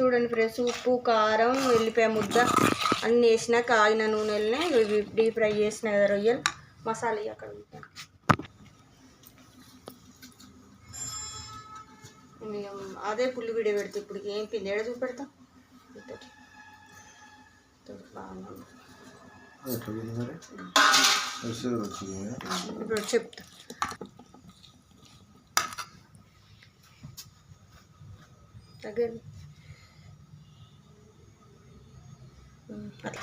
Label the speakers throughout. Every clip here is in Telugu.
Speaker 1: చూడండి ఫ్రెండ్స్ ఉప్పు కారం వెల్లిపాయ ముద్ద అన్నీ వేసిన కాగిన నూనెలనే డీప్ ఫ్రై చేసిన కదా రొయ్యలు మసాలా అక్కడ అదే పుల్లి వీడియో పెడితే ఇప్పుడు ఏం పిండి? ఏడ చూపెడతాం? ఇతోటి. ఇతోటి బాగానే ఉంది.
Speaker 2: ఎట్లా ఉంది మరి వస్తుంది వచ్చింది
Speaker 1: ఇప్పుడు చెప్తా దగ్గర ఉమ్, అట్లా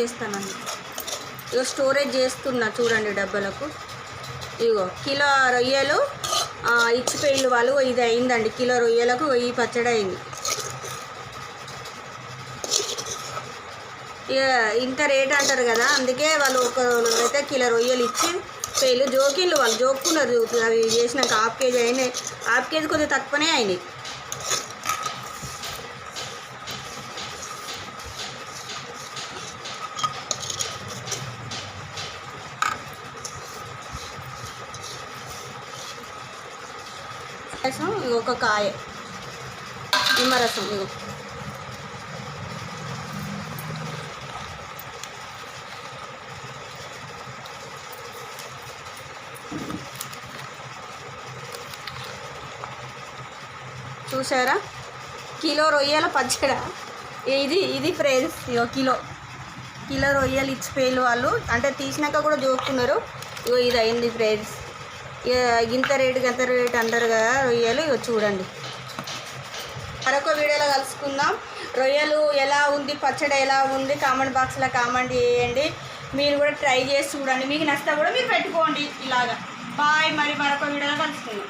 Speaker 1: చేస్తానండి. ఇగో స్టోరేజ్ చేస్తున్నా చూడండి డబ్బాలకు. ఇగో కిలో రొయ్యలు ఇచ్చిపోయిన వాళ్ళు ఇది అయిందండి కిలో రొయ్యలకు ఈ పచ్చడి అయింది. ఇక ఇంత రేట్ అంటారు కదా అందుకే వాళ్ళు ఒక అయితే కిలో రొయ్యలు ఇచ్చి పేలు జోకిళ్ళు వాళ్ళు జోక్కున్నారు అవి చేసినాక హాఫ్ కేజీ అయినాయి హాఫ్ కేజీ కొంచెం తక్కువనే అయినాయి రసం ఇగో ఒక కాయ నిమ్మరసం ఇగో చూసారా కిలో రొయ్యల పచ్చడ. ఇది ఇది ఫ్రెండ్స్ ఇగో కిలో. కిలో రొయ్యలు ఇచ్చిపోయారు వాళ్ళు. అంటే తీసినాక కూడా చూస్తున్నారు ఇగో ఇది అయింది ఫ్రెండ్స్ ఇంత రేటు గంత రేటు అంటారు కదా రొయ్యలు. ఇగో చూడండి. మరొక వీడియోలో కలుసుకుందాం. రొయ్యలు ఎలా ఉంది? పచ్చడి ఎలా ఉంది? కామెంట్ బాక్స్లో కామెంట్ చేయండి. మీరు కూడా ట్రై చేసి చూడండి. మీకు నచ్చితే కూడా మీరు పెట్టుకోండి. బాయ్ మరి మరొక వీడియోలో కలుసుకుందాం.